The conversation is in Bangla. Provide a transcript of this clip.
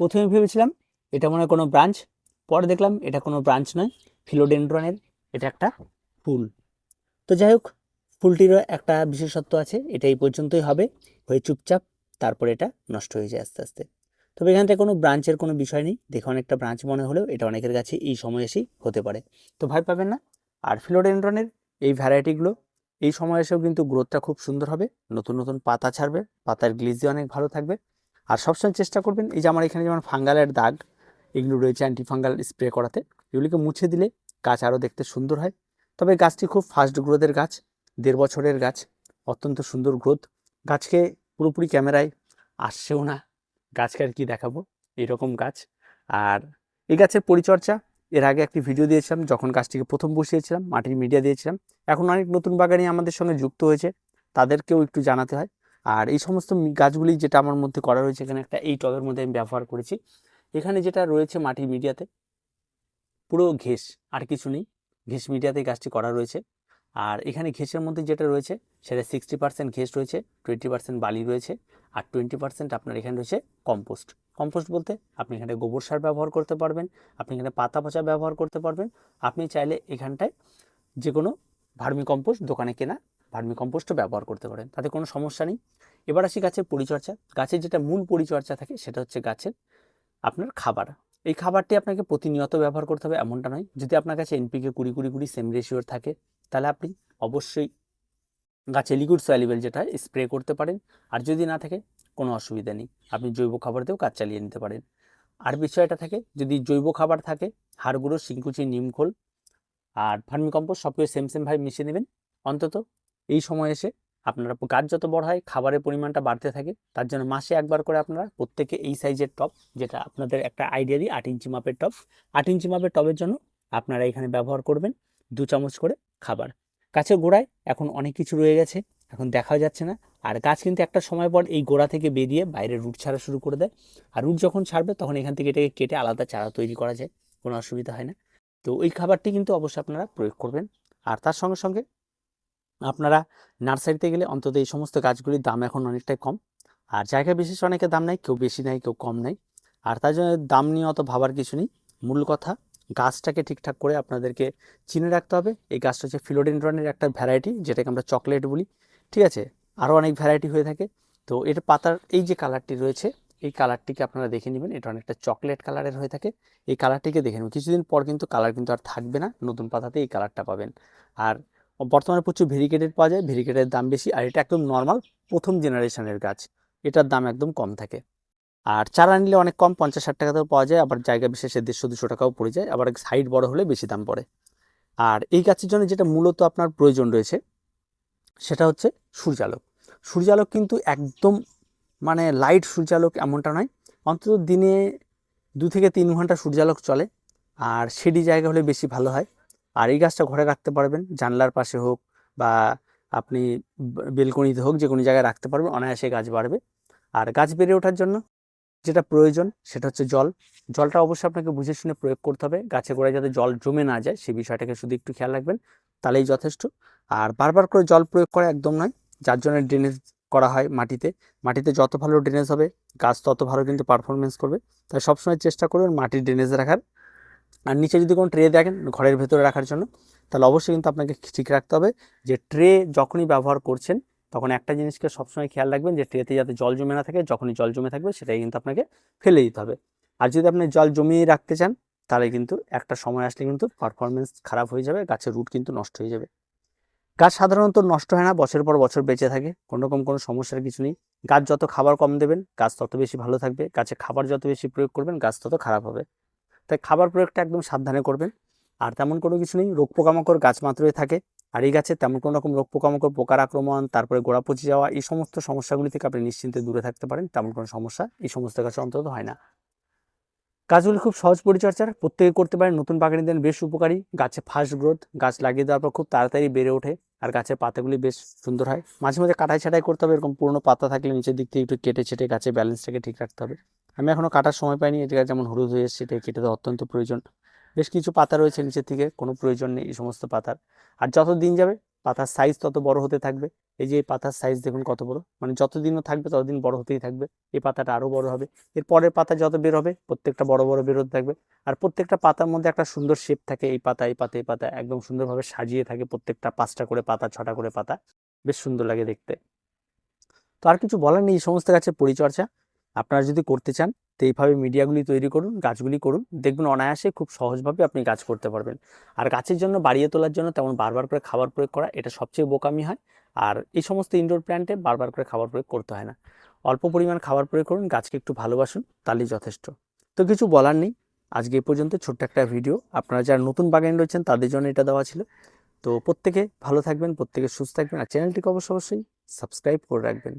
প্রথমে ভেবেছিলাম এটা মনে হয় কোনো ব্রাঞ্চ পরে দেখলাম এটা কোনো ব্রাঞ্চ নয় ফিলোডেন্ড্রনের এটা একটা ফুল। তো যাই হোক, ফুলটিরও একটা বিশেষত্ব আছে, এটা এই পর্যন্তই হবে, হয়ে চুপচাপ, তারপরে এটা নষ্ট হয়ে যায় আস্তে আস্তে। তবে এখান থেকে কোনো ব্রাঞ্চের কোনো বিষয় নেই, দেখে অনেকটা ব্রাঞ্চ মনে হলেও এটা অনেকের কাছে এই সময় এসেই হতে পারে। তো ভয় পাবেন না, আর ফিলোডেন্ড্রনের এই ভ্যারাইটিগুলো এই সময় এসেও কিন্তু গ্রোথটা খুব সুন্দর হবে, নতুন নতুন পাতা ছাড়বে, পাতার গ্লিজি অনেক ভালো থাকবে আর সবসময় চেষ্টা করবেন, এই যে আমার এখানে যেমন ফাঙ্গালের দাগ, এগুলো রয়েছে অ্যান্টিফাঙ্গাল স্প্রে করাতে। এগুলিকে মুছে দিলে গাছ আরও দেখতে সুন্দর হয়। তবে গাছটি খুব ফাস্ট গ্রোথের গাছ, দেড় বছরের গাছ, অত্যন্ত সুন্দর গ্রোথ গাছকে পুরোপুরি ক্যামেরায় আসছেও না, গাছকে আর কি দেখাবো, এরকম গাছ। আর এই গাছের পরিচর্যা, এর আগে একটি ভিডিও দিয়েছিলাম, যখন গাছটিকে প্রথম বসিয়েছিলাম, মাটির মিডিয়া দিয়েছিলাম। এখন অনেক নতুন বাগানি আমাদের সঙ্গে যুক্ত হয়েছে, তাদেরকেও একটু জানাতে হয়। আর এই সমস্ত গাছগুলি যেটা আমার মধ্যে করা রয়েছে, এখানে একটা এই টবের মধ্যে আমি ব্যবহার করেছি। এখানে যেটা রয়েছে মাটির মিডিয়াতে, পুরো ঘেস, আর কিছু নেই। ঘেস মিডিয়াতে গাছটি করা রয়েছে। আর এখানে ঘেসের মধ্যে যেটা রয়েছে, সেটা সিক্সটি পার্সেন্ট ঘেস রয়েছে টোয়েন্টি পার্সেন্ট বালি রয়েছে, আর টোয়েন্টি পার্সেন্ট আপনার এখানে রয়েছে কম্পোস্ট কম্পোস্ট বলতে আপনি এখানে গোবর সার ব্যবহার করতে পারবেন, আপনি এখানে পাতা পচা ব্যবহার করতে পারবেন। আপনি চাইলে এখানটায় যে কোনো ভার্মি কম্পোস্ট দোকানে কেনা ভার্মি কম্পোস্টও ব্যবহার করতে পারেন, তাতে কোনো সমস্যা নেই। এবার আসি গাছের পরিচর্যা। গাছের যেটা মূল পরিচর্যা থাকে সেটা হচ্ছে গাছের আপনার খাবার। এই খাবারটি আপনাকে প্রতিনিয়ত ব্যবহার করতে হবে, এমনটা নয়। যদি আপনার কাছে এনপিকে কুড়ি কুড়ি কুড়ি সেম রেশিওর থাকে, তাহলে আপনি অবশ্যই গাছে লিকুইড সয়ালিবেল যেটা স্প্রে করতে পারেন। আর যদি না থাকে, কোনো অসুবিধা নেই। আপনি জৈব খাবার দিয়েও কাজ চালিয়ে নিতে পারেন। আর বিষয়টা থাকে, যদি জৈব খাবার থাকে, হাড় গুঁড়ো, শিংকুচি নিমখোল আর ফার্মি কম্পোস্ট সব কিছু সেম সেমভাবে মিশিয়ে নেবেন। অন্তত এই সময় এসে আপনারা গাছ যত বড় হয়, খাবারের পরিমাণটা বাড়তে থাকে। তার জন্য মাসে একবার করে আপনারা প্রত্যেকে এই সাইজের টব, যেটা আপনাদের একটা আইডিয়া দিই আট ইঞ্চি মাপের টব, আট ইঞ্চি মাপের টবের জন্য আপনারা এখানে ব্যবহার করবেন দু চামচ করে খাবার। গাছের গোড়ায় এখন অনেক কিছু রয়ে গেছে, এখন দেখা যাচ্ছে না। আর গাছ কিন্তু একটা সময় পর এই গোড়া থেকে বেরিয়ে বাইরে রুট ছাড়া শুরু করে দেয়। আর রুট যখন ছাড়বে, তখন এখান থেকে এটাকে কেটে আলাদা চারা তৈরি করা যায়, কোনো অসুবিধা হয় না। তো ওই খাবারটি কিন্তু অবশ্যই আপনারা প্রয়োগ করবেন। আর তার সঙ্গে সঙ্গে আপনারা নার্সারিতে গেলে অন্তত এই সমস্ত গাছগুলির দাম এখন অনেকটাই কম। আর জায়গা বিশেষ অনেকের দাম নাই কেউ বেশি নাই কেউ কম নাই আর তার জন্য দাম নিয়ে অত ভাবার কিছু নেই। মূল কথা, গাছটাকে ঠিকঠাক করে আপনাদেরকে চিনে রাখতে হবে। এই গাছটা হচ্ছে ফিলোডেন্ড্রনের একটা ভ্যারাইটি, যেটাকে আমরা চকলেট বলি। ঠিক আছে? আরও অনেক ভ্যারাইটি হয়ে থাকে। তো এর পাতার এই যে কালারটি রয়েছে, এই কালারটিকে আপনারা দেখে নেবেন। এটা অনেকটা চকলেট কালারের হয়ে থাকে। এই কালারটিকে দেখে নেবেন। কিছুদিন পর কিন্তু কালার কিন্তু আর থাকবে না। নতুন পাতাতে এই কালারটা পাবেন। আর বর্তমানে প্রচুর ভেরিকেটেড পাওয়া যায়, ভেরিকেটের দাম বেশি, আর এটা একদম নর্মাল প্রথম জেনারেশনের গাছ। এটার দাম একদম কম থাকে। আর চারা নিলে অনেক কম পঞ্চাশ ষাট টাকাতেও পাওয়া যায়, আবার জায়গা বিশেষে দেড়শো দুশো টাকাও পড়ে যায়, আবার সাইড বড় হলে বেশি দাম পড়ে। আর এই গাছের জন্য যেটা মূলত আপনার প্রয়োজন রয়েছে, সেটা হচ্ছে সূর্যালোক। সূর্যালোক কিন্তু একদম মানে লাইট সূর্যালোক এমনটা নয়, অন্তত দিনে দু থেকে তিন ঘণ্টা সূর্যালোক চলে, আর সেডি জায়গা হলে বেশি ভালো হয়। আর এই গাছটা ঘরে রাখতে পারবেন। জানলার পাশে হোক বা আপনি বেলকনিতে হোক যে কোনো জায়গায় রাখতে পারবেন। অনায়াসে গাছ বাড়বে। আর গাছ বেড়ে ওঠার জন্য যেটা প্রয়োজন সেটা হচ্ছে জল। জলটা অবশ্যই আপনাকে বুঝে শুনে প্রয়োগ করতে হবে। গাছে গোড়ায় যাতে জল জমে না যায় সেই বিষয়টাকে শুধু একটু খেয়াল রাখবেন। তাহলেই যথেষ্ট। আর বারবার করে জল প্রয়োগ করা একদম নয়। যার জন্য ড্রেনেজ করা হয় মাটিতে। মাটিতে যত ভালো ড্রেনেজ হবে, গাছ তত ভালো কিন্তু পারফরমেন্স করবে। তাই সবসময় চেষ্টা করবেন মাটির ড্রেনেজ রাখার। আর নিচে যদি কোনো ট্রে দেখেন ঘরের ভেতরে রাখার জন্য, তাহলে অবশ্যই কিন্তু আপনাকে ঠিক রাখতে হবে যে ট্রে যখনই ব্যবহার করছেন, তখন একটা জিনিসকে সবসময় খেয়াল রাখবেন যে ট্রেতে যাতে জল জমে না থাকে, যখনই জল জমে থাকবে সেটাই কিন্তু আপনাকে ফেলে দিতে হবে। আর যদি আপনি জল জমিয়ে রাখতে চান, তাহলে কিন্তু একটা সময় আসলে কিন্তু পারফরমেন্স খারাপ হয়ে যাবে, গাছের রুট কিন্তু নষ্ট হয়ে যাবে। গাছ সাধারণত নষ্ট হয় না বছর পর বছর বেঁচে থাকে, কোনো রকম কোনো সমস্যার কিছু নেই। গাছ যত খাবার কম দেবেন, গাছ তত বেশি ভালো থাকবে, গাছে খাবার যত বেশি প্রয়োগ করবেন, গাছ তত খারাপ হবে। তাই খাবার প্রয়োগটা একদম সাবধানে করবেন। আর তেমন কোনো কিছু নেই, রোগ পোকামাকড় গাছ মাত্রই থাকে। আর এই গাছে তেমন কোনো রকম রোগ পোকামাকড়, পোকার আক্রমণ, তারপরে গোড়া পচে যাওয়া, এই সমস্ত সমস্যাগুলি থেকে আপনি নিশ্চিন্তে দূরে থাকতে পারেন। তেমন কোনো সমস্যা এই সমস্ত গাছে অন্তত হয় না। গাছগুলি খুব সহজ পরিচর্যার, প্রত্যেকে করতে পারেন নতুন বাগানিদের বেশ উপকারী। গাছে ফাস্ট গ্রোথ গাছ লাগিয়ে দেওয়ার পর খুব তাড়াতাড়ি বেড়ে ওঠে। আর গাছের পাতাগুলি বেশ সুন্দর হয়। মাঝে মাঝে কাটাই ছাটাই করতে হবে, এরকম পুরনো পাতা থাকলে নিচের দিক থেকে একটু কেটে ছেটে গাছের ব্যালেন্সটাকে ঠিক রাখতে হবে। আমি এখনও কাটার সময় পাইনি এটা যেমন হলুদ হয়ে এসেছে কেটে দেওয়া অত্যন্ত প্রয়োজন। বেশ কিছু পাতা রয়েছে নিচের থেকে কোনো প্রয়োজন নেই এই সমস্ত পাতার। আর যত দিন যাবে পাতার সাইজ তত বড় হতে থাকবে। এই যে এই পাতার সাইজ দেখুন কত বড়। মানে যতদিনও থাকবে ততদিন বড় হতেই থাকবে। এই পাতাটা আরও বড় হবে। এর পরের পাতা যত বের হবে, প্রত্যেকটা বড় বড় বেরোতে থাকবে। আর প্রত্যেকটা পাতার মধ্যে একটা সুন্দর শেপ থাকে এই পাতা এই পাতা এই পাতা। একদম সুন্দরভাবে সাজিয়ে থাকে প্রত্যেকটা পাঁচটা করে পাতা, ছটা করে পাতা। বেশ সুন্দর লাগে দেখতে। তো আর কিছু বলার নেই, এই সমস্ত গাছের পরিচর্যা। আপনারা যদি করতে চান, তো এইভাবে মিডিয়াগুলি তৈরি করুন, গাছগুলি করুন। দেখবেন অনায়াসে খুব সহজভাবে আপনি গাছ করতে পারবেন। আর গাছের জন্য, বাড়িয়ে তোলার জন্য তেমন বারবার করে খাবার প্রয়োগ করা, এটা সবচেয়ে বোকামি হয়। আর এই সমস্ত ইনডোর প্ল্যান্টে বারবার করে খাবার প্রয়োগ করতে হয় না। অল্প পরিমাণ খাবার প্রয়োগ করুন, গাছকে একটু ভালোবাসুন, তাহলেই যথেষ্ট। তো কিছু বলার নেই। আজকে এ পর্যন্ত ছোট্ট একটা ভিডিও আপনারা যারা নতুন বাগান রয়েছেন, তাদের জন্য এটা দেওয়া ছিল। তো প্রত্যেকে ভালো থাকবেন, প্রত্যেকে সুস্থ থাকবেন। আর চ্যানেলটিকে অবশ্য অবশ্যই সাবস্ক্রাইব করে রাখবেন।